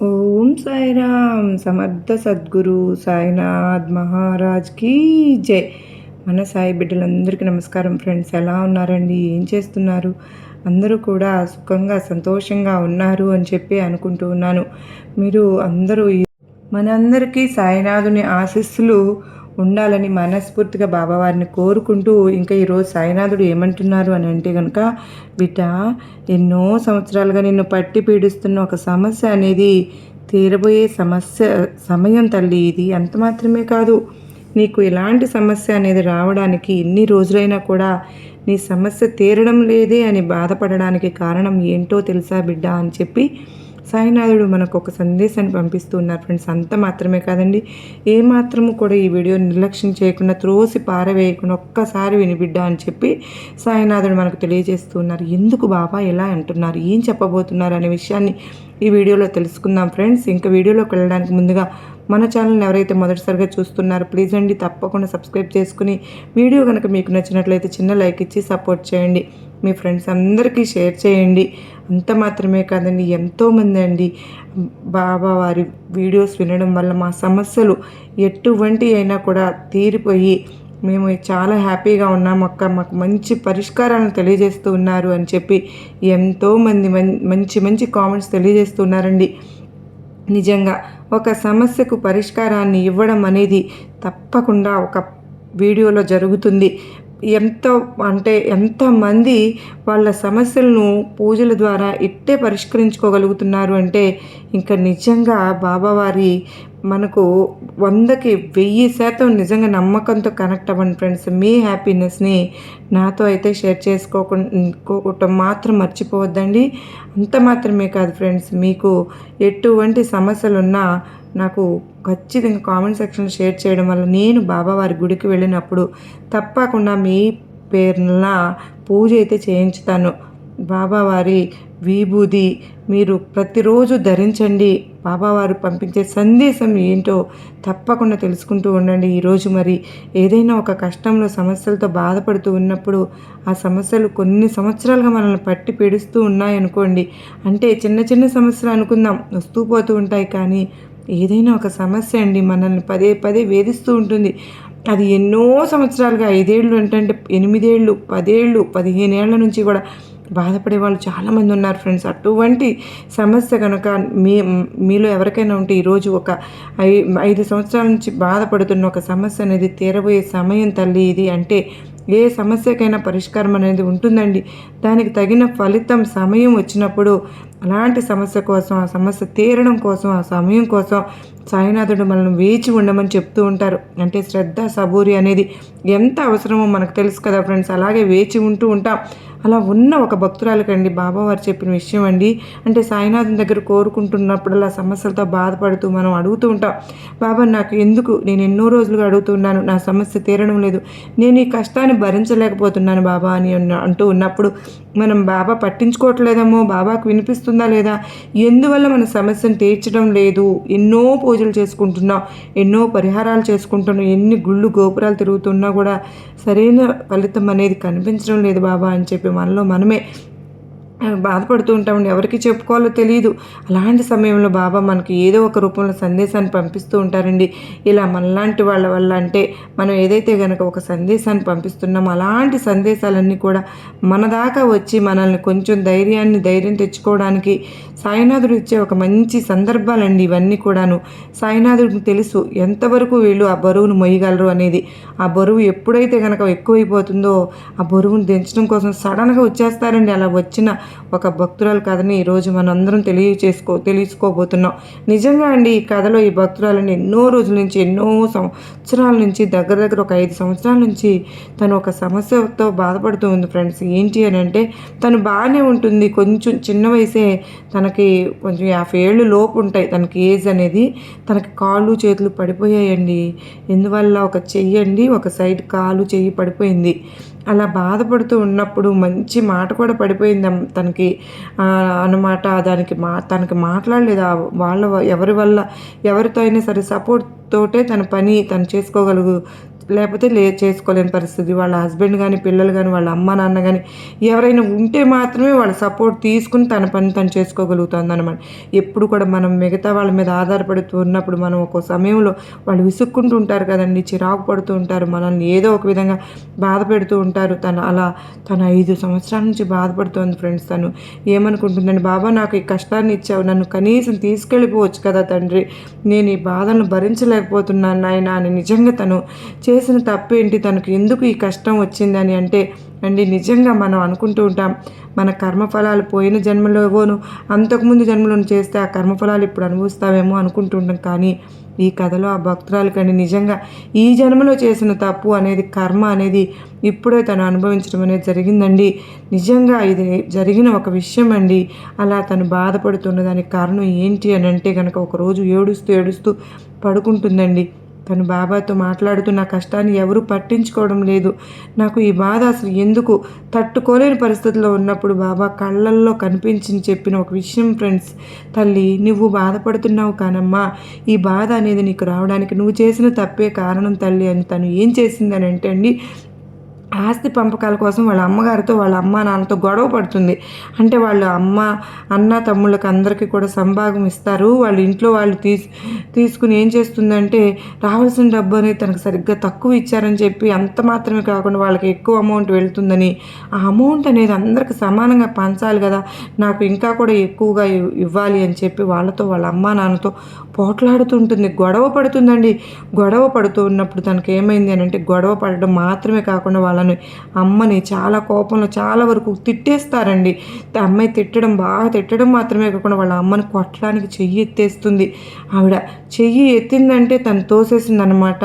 ఓం సాయిరామ్ సమర్థ సద్గురు సాయినాథ్ మహారాజ్ కీ జై. మన సాయి బిడ్డలందరికీ నమస్కారం ఫ్రెండ్స్ ఎలా ఉన్నారండి? ఏం చేస్తున్నారు? అందరూ కూడా సుఖంగా సంతోషంగా ఉన్నారు అని చెప్పి అనుకుంటూ ఉన్నాను. మీరు అందరూ మనందరికీ సాయినాథుని ఆశీస్సులు ఉండాలని మనస్ఫూర్తిగా బాబావారిని కోరుకుంటూ ఇంకా ఈరోజు సాయినాథుడు ఏమంటున్నారు అని అంటే కనుక బిడ్డ ఎన్నో సంవత్సరాలుగా నిన్ను పట్టి పీడిస్తున్న ఒక సమస్య అనేది తీరబోయే సమస్య సమయం తల్లి ఇది. అంత మాత్రమే కాదు నీకు ఎలాంటి సమస్య అనేది రావడానికి ఎన్ని రోజులైనా కూడా నీ సమస్య తీరడం లేదే అని బాధపడడానికి కారణం ఏంటో తెలుసా బిడ్డ? అని చెప్పి సాయినాథుడు మనకు ఒక సందేశాన్ని పంపిస్తూ ఉన్నారు ఫ్రెండ్స్. అంత మాత్రమే కాదండి. ఏ మాత్రము కూడా ఈ వీడియో నిర్లక్ష్యం చేయకుండా త్రోసి పారవేయకుండా ఒక్కసారి వినిబిడ్డ అని చెప్పి సాయినాథుడు మనకు తెలియజేస్తూ ఉన్నారు ఎందుకు బాబా? ఎలా అంటున్నారు? ఏం చెప్పబోతున్నారు? అనే విషయాన్ని ఈ వీడియోలో తెలుసుకుందాం ఫ్రెండ్స్. ఇంకా వీడియోలోకి వెళ్ళడానికి ముందుగా మన ఛానల్ని ఎవరైతే మొదటిసారిగా చూస్తున్నారో ప్లీజ్ అండి తప్పకుండా సబ్స్క్రైబ్ చేసుకుని వీడియో కనుక మీకు నచ్చినట్లయితే చిన్న లైక్ ఇచ్చి సపోర్ట్ చేయండి. మీ ఫ్రెండ్స్ అందరికీ షేర్ చేయండి. అంత మాత్రమే కాదండి ఎంతోమంది అండి బాబా వారి వీడియోస్ వినడం వల్ల మా సమస్యలు ఎటువంటి అయినా కూడా తీరిపోయి మేము చాలా హ్యాపీగా ఉన్నాం అక్క. మాకు మంచి పరిష్కారాలను తెలియజేస్తూ ఉన్నారు అని చెప్పి ఎంతోమంది మంచి మంచి కామెంట్స్ తెలియజేస్తున్నారండి నిజంగా ఒక సమస్యకు పరిష్కారాన్ని ఇవ్వడం అనేది తప్పకుండా ఒక వీడియోలో జరుగుతుంది. ఎంతో అంటే ఎంతమంది వాళ్ళ సమస్యలను పూజల ద్వారా ఇట్టే పరిష్కరించుకోగలుగుతున్నారు అంటే ఇంకా నిజంగా బాబావారి మనకు వందకి వెయ్యి శాతం నిజంగా నమ్మకంతో కనెక్ట్ అవ్వండి ఫ్రెండ్స్ మీ హ్యాపీనెస్ని నాతో అయితే షేర్ చేసుకోకుండా మాత్రం మర్చిపోవద్దండి. అంత మాత్రమే కాదు ఫ్రెండ్స్ మీకు ఎటువంటి సమస్యలు ఉన్నా నాకు ఖచ్చితంగా కామెంట్ సెక్షన్ షేర్ చేయడం వల్ల నేను బాబావారి గుడికి వెళ్ళినప్పుడు తప్పకుండా మీ పేరున పూజ అయితే చేయించుతాను. బాబావారి విభూది మీరు ప్రతిరోజు ధరించండి. బాబావారు పంపించే సందేశం ఏంటో తప్పకుండా తెలుసుకుంటూ ఉండండి. ఈరోజు మరి ఏదైనా ఒక కష్టంలో సమస్యలతో బాధపడుతూ ఉన్నప్పుడు ఆ సమస్యలు కొన్ని సంవత్సరాలుగా మనల్ని పట్టి పీడిస్తూ ఉన్నాయనుకోండి. అంటే చిన్న చిన్న సమస్యలు అనుకుందాం వస్తూ పోతూ ఉంటాయి. కానీ ఏదైనా ఒక సమస్య అండి మనల్ని పదే పదే వేధిస్తూ ఉంటుంది. అది ఎన్నో సంవత్సరాలుగా ఐదేళ్ళు అంటే ఎనిమిదేళ్ళు పదేళ్ళు పదిహేనేళ్ళ నుంచి కూడా బాధపడే వాళ్ళు చాలామంది ఉన్నారు ఫ్రెండ్స్. అటువంటి సమస్య కనుక మీ మీలో ఎవరికైనా ఉంటే ఈరోజు ఒక ఐ ఐదు సంవత్సరాల నుంచి బాధపడుతున్న ఒక సమస్య అనేది తీరబోయే సమయం తల్లి ఇది. అంటే ఏ సమస్యకైనా పరిష్కారం అనేది ఉంటుందండి. దానికి తగిన ఫలితం సమయం వచ్చినప్పుడు అలాంటి సమస్య కోసం ఆ సమస్య తీరడం కోసం ఆ సమయం కోసం సాయినాథుడు మనల్ని వేచి ఉండమని చెప్తూ ఉంటారు. అంటే శ్రద్ధ సబూరి అనేది ఎంత అవసరమో మనకు తెలుసు కదా ఫ్రెండ్స్. అలాగే వేచి ఉంటూ ఉంటాం. అలా ఉన్న ఒక భక్తురాలకండి బాబావారు చెప్పిన విషయం అండి. అంటే సాయినాథం దగ్గర కోరుకుంటున్నప్పుడల్లా సమస్యలతో బాధపడుతూ మనం అడుగుతూ ఉంటాం. బాబా నాకు ఎందుకు? నేను ఎన్నో రోజులుగా అడుగుతున్నాను నా సమస్య తీరడం లేదు. నేను ఈ కష్టాన్ని భరించలేకపోతున్నాను బాబా అని అంటూ ఉన్నప్పుడు మనం బాబా పట్టించుకోవట్లేదేమో? బాబాకు వినిపిస్తుందా లేదా? ఎందువల్ల మన సమస్యను తీర్చడం లేదు? ఎన్నో పూజలు చేసుకుంటున్నాం. ఎన్నో పరిహారాలు చేసుకుంటున్నాం. ఎన్ని గుళ్ళు గోపురాలు తిరుగుతున్నా కూడా సరైన ఫలితం అనేది కనిపించడం లేదు బాబా అని చెప్పి మనలో మనమే బాధపడుతూ ఉంటామండి. ఎవరికి చెప్పుకోవాలో తెలియదు అలాంటి సమయంలో బాబా మనకి ఏదో ఒక రూపంలో సందేశాన్ని పంపిస్తూ ఉంటారండి. ఇలా మనలాంటి వాళ్ళ వల్ల అంటే మనం ఏదైతే కనుక ఒక సందేశాన్ని పంపిస్తున్నామో అలాంటి సందేశాలన్నీ కూడా మన దాకా వచ్చి మనల్ని కొంచెం ధైర్యాన్ని ధైర్యం తెచ్చుకోవడానికి సాయినాథుడు ఇచ్చే ఒక మంచి సందర్భాలండి ఇవన్నీ కూడాను. సాయినాథుడికి తెలుసు ఎంతవరకు వీళ్ళు ఆ బరువును మొయ్యగలరు అనేది. ఆ బరువు ఎప్పుడైతే కనుక ఎక్కువైపోతుందో ఆ బరువును దించడం కోసం సడన్గా వచ్చేస్తారండి. అలా వచ్చిన ఒక భక్తురాలు కథని ఈరోజు మనందరం తెలియచేసుకో తెలుసుకోబోతున్నాం. నిజంగా అండి ఈ కథలో ఈ భక్తురాలని ఎన్నో రోజుల నుంచి ఎన్నో సంవత్సరాల నుంచి దగ్గర దగ్గర ఒక ఐదు సంవత్సరాల నుంచి తను ఒక సమస్యతో బాధపడుతూ ఉంది ఫ్రెండ్స్. ఏంటి అని అంటే తను బాగానే ఉంటుంది. కొంచెం చిన్న వయసే తనకి కొంచెం యాభై ఏళ్ళు లోపు ఉంటాయి. తనకి ఏజ్ అనేది తనకి కాళ్ళు చేతులు పడిపోయాయండి. ఎందువల్ల? ఒక చెయ్యండి ఒక సైడ్ కాలు చెయ్యి పడిపోయింది. అలా బాధపడుతూ ఉన్నప్పుడు మంచి మాట కూడా పడిపోయింది తనకి అనమాట దానికి మా తనకి మాట్లాడలేదు. వాళ్ళ ఎవరి వల్ల ఎవరితో అయినా సరే సపోర్ట్ తోటే తన పని తను చేసుకోగలుగు లేకపోతే లే చేసుకోలేని పరిస్థితి. వాళ్ళ హస్బెండ్ కానీ పిల్లలు కానీ వాళ్ళ అమ్మ నాన్న కానీ ఎవరైనా ఉంటే మాత్రమే వాళ్ళ సపోర్ట్ తీసుకుని తన పని తను చేసుకోగలుగుతుంది అనమాట ఎప్పుడు కూడా మనం మిగతా వాళ్ళ మీద ఆధారపడుతూ ఉన్నప్పుడు మనం ఒక సమయంలో వాళ్ళు విసుక్కుంటూ ఉంటారు కదండి చిరాకు పడుతూ ఉంటారు మనల్ని ఏదో ఒక విధంగా బాధ పెడుతూ ఉంటారు. తను అలా తన ఐదు సంవత్సరాల నుంచి బాధపడుతోంది ఫ్రెండ్స్. తను ఏమనుకుంటుందండి బాబా నాకు ఈ కష్టాన్ని ఇచ్చావు నన్ను కనీసం తీసుకెళ్ళిపోవచ్చు కదా తండ్రి. నేను ఈ బాధను భరించలేకపోతున్నాను నాయన అని నిజంగా తను చే చేసిన తప్పేంటి? తనకు ఎందుకు ఈ కష్టం వచ్చిందని అంటే అండి నిజంగా మనం అనుకుంటూ ఉంటాం. మన కర్మఫలాలు పోయిన జన్మలోవోను అంతకుముందు జన్మలను చేస్తే ఆ కర్మఫలాలు ఇప్పుడు అనుభవిస్తావేమో అనుకుంటుంటాం కానీ ఈ కథలో ఆ భక్తురాలు కానీ నిజంగా ఈ జన్మలో చేసిన తప్పు అనేది కర్మ అనేది ఇప్పుడే తను అనుభవించడం అనేది జరిగిందండి. నిజంగా ఇది జరిగిన ఒక విషయం అండి. అలా తను బాధపడుతున్న దానికి కారణం ఏంటి అని అంటే కనుక ఒకరోజు ఏడుస్తూ ఏడుస్తూ పడుకుంటుందండి. తను బాబాతో మాట్లాడుతూ నా కష్టాన్ని ఎవరూ పట్టించుకోవడం లేదు. నాకు ఈ బాధ అసలు ఎందుకు? తట్టుకోలేని పరిస్థితుల్లో ఉన్నప్పుడు బాబా కళ్ళల్లో కనిపించి చెప్పిన ఒక విషయం ఫ్రెండ్స్. తల్లి నువ్వు బాధపడుతున్నావు కానమ్మా. ఈ బాధ అనేది నీకు రావడానికి నువ్వు చేసిన తప్పే కారణం తల్లి అని తను ఏం చేసిందని అంటే అండి ఆస్తి పంపకాల కోసం వాళ్ళ అమ్మగారితో వాళ్ళ అమ్మ నాన్నతో గొడవ పడుతుంది. అంటే వాళ్ళ అమ్మ అన్న తమ్ముళ్ళకి అందరికీ కూడా సంభాగం ఇస్తారు. వాళ్ళ ఇంట్లో వాళ్ళు తీసు తీసుకుని ఏం చేస్తుందంటే రావాల్సిన డబ్బు అనేది తనకు సరిగ్గా తక్కువ ఇచ్చారని చెప్పి అంత మాత్రమే కాకుండా వాళ్ళకి ఎక్కువ అమౌంట్ వెళ్తుందని ఆ అమౌంట్ అనేది అందరికి సమానంగా పంచాలి కదా నాకు ఇంకా కూడా ఎక్కువగా ఇవ్వాలి అని చెప్పి వాళ్ళతో వాళ్ళ అమ్మ నాన్నతో పోట్లాడుతుంటుంది. గొడవ పడుతుందండి. గొడవ పడుతూ ఉన్నప్పుడు తనకి ఏమైంది అని అంటే గొడవ పడడం మాత్రమే కాకుండా వాళ్ళ వాళ్ళని అమ్మని చాలా కోపంలో చాలా వరకు తిట్టేస్తారండి. అమ్మాయి తిట్టడం బాగా తిట్టడం మాత్రమే కాకుండా వాళ్ళ అమ్మని కొట్టడానికి చెయ్యి ఎత్తేస్తుంది. ఆవిడ చెయ్యి ఎత్తిందంటే తను తోసేసింది అనమాట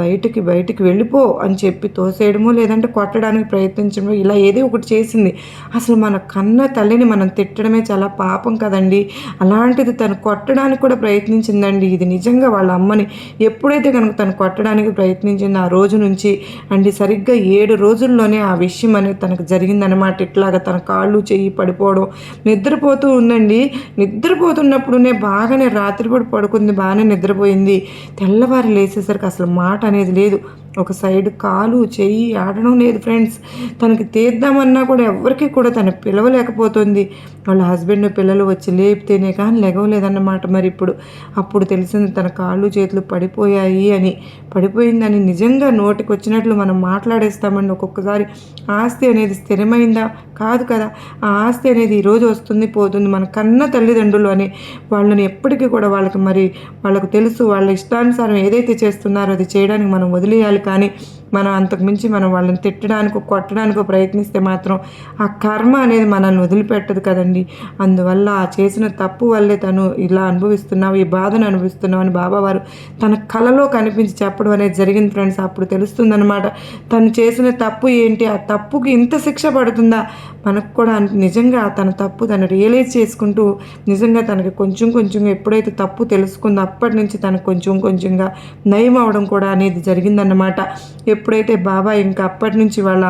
బయటికి బయటికి వెళ్ళిపో అని చెప్పి తోసేయడమో లేదంటే కొట్టడానికి ప్రయత్నించడమో ఇలా ఏదో ఒకటి చేసింది. అసలు మన కన్న తల్లిని మనం తిట్టడమే చాలా పాపం కదండి. అలాంటిది తను కొట్టడానికి కూడా ప్రయత్నించిందండి. ఇది నిజంగా వాళ్ళ అమ్మని ఎప్పుడైతే కనుక తను కొట్టడానికి ప్రయత్నించింది ఆ రోజు నుంచి అండి సరిగ్గా ఏడు రోజుల్లోనే ఆ విషయం అనేది తనకు జరిగిందనమాట ఇట్లాగా తన కాళ్ళు చెయ్యి పడిపోవడం. నిద్రపోతూ ఉందండి. నిద్రపోతున్నప్పుడునే బాగానే రాత్రిపూట పడుకుంది బాగానే నిద్రపోయింది. తెల్లవారు లేచేసరికి అసలు మాట అనేది లేదు. ఒక సైడ్ కాలు చెయ్యి ఆడడం లేదు ఫ్రెండ్స్. తనకి తీద్దామన్నా కూడా ఎవరికి కూడా తను పిలవలేకపోతుంది. వాళ్ళ హస్బెండ్ పిల్లలు వచ్చి లేపితేనే కానీ లెగవలేదన్నమాట మరి ఇప్పుడు. అప్పుడు తెలిసింది తన కాళ్ళు చేతులు పడిపోయాయి అని. పడిపోయిందని నిజంగా నోటికి వచ్చినట్లు మనం మాట్లాడేస్తామండి ఒక్కొక్కసారి ఆస్తి అనేది స్థిరమైందా? కాదు కదా. ఆ ఆస్తి అనేది ఈరోజు వస్తుంది పోతుంది. మన కన్న తల్లిదండ్రులు అని వాళ్ళని ఎప్పటికీ కూడా వాళ్ళకి మరి వాళ్ళకు తెలుసు వాళ్ళ ఇష్టానుసారం ఏదైతే చేస్తున్నారో అది చేయడానికి మనం వదిలేయాలి. కానీ మనం అంతకుమించి మనం వాళ్ళని తిట్టడానికి కొట్టడానికి ప్రయత్నిస్తే మాత్రం ఆ కర్మ అనేది మనల్ని వదిలిపెట్టదు కదండి. అందువల్ల ఆ చేసిన తప్పు వల్లే తను ఇలా అనుభవిస్తున్నావు ఈ బాధను అనుభవిస్తున్నావు అని బాబావారు తన కళలో కనిపించి చెప్పడం అనేది జరిగింది ఫ్రెండ్స్. అప్పుడు తెలుస్తుందనమాట తను చేసిన తప్పు ఏంటి? ఆ తప్పుకి ఇంత శిక్ష పడుతుందా? మనకు కూడా నిజంగా తన తప్పు తను రియలైజ్ చేసుకుంటూ నిజంగా తనకి కొంచెం కొంచెం ఎప్పుడైతే తప్పు తెలుసుకుందో అప్పటి నుంచి తనకు కొంచెం కొంచెంగా నయం అవడం కూడా అనేది జరిగిందన్నమాట. ఎప్పుడైతే బాబా ఇంకా అప్పటి నుంచి వాళ్ళ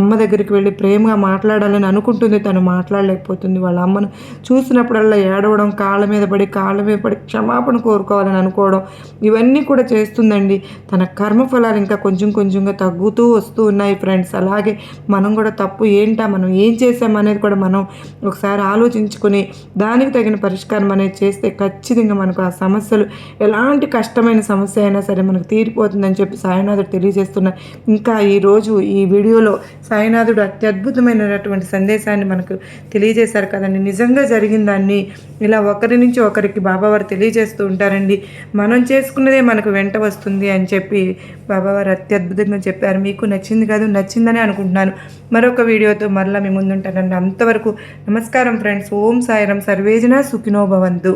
అమ్మ దగ్గరికి వెళ్ళి ప్రేమగా మాట్లాడాలని అనుకుంటుంది తను మాట్లాడలేకపోతుంది. వాళ్ళ అమ్మను చూసినప్పుడల్లా ఏడవడం కాళ్ళ మీద పడి కాళ్ళ మీద పడి క్షమాపణ కోరుకోవాలని అనుకోవడం ఇవన్నీ కూడా చేస్తుందండి. తన కర్మఫలాలు ఇంకా కొంచెం కొంచెంగా తగ్గుతూ వస్తూ ఉన్నాయి ఫ్రెండ్స్. అలాగే మనం కూడా తప్పు ఏంటా మనం ఏం చేసామనేది కూడా మనం ఒకసారి ఆలోచించుకొని దానికి తగిన పరిష్కారం అనేది చేస్తే ఖచ్చితంగా మనకు ఆ సమస్యలు ఎలాంటి కష్టమైన సమస్య అయినా సరే మనకు తీరిపోతుందని చెప్పి సాయినాథుడు తెలియజేస్తున్నారు. ఇంకా ఈరోజు ఈ వీడియోలో సాయినాథుడు అత్యద్భుతమైనటువంటి సందేశాన్ని మనకు తెలియజేశారు కదండి. నిజంగా జరిగిన దాన్ని ఇలా ఒకరి నుంచి ఒకరికి బాబావారు తెలియజేస్తూ ఉంటారండి. మనం చేసుకున్నదే మనకు వెంట వస్తుంది అని చెప్పి బాబావారు అత్యద్భుతంగా చెప్పారు. మీకు నచ్చింది కాదు నచ్చిందని అనుకుంటున్నాను. మరొక వీడియోతో మరలా మీ ముందుంటానండి. అంతవరకు నమస్కారం ఫ్రెండ్స్. ఓం సాయిరం సర్వేజన సుఖినోభవంతు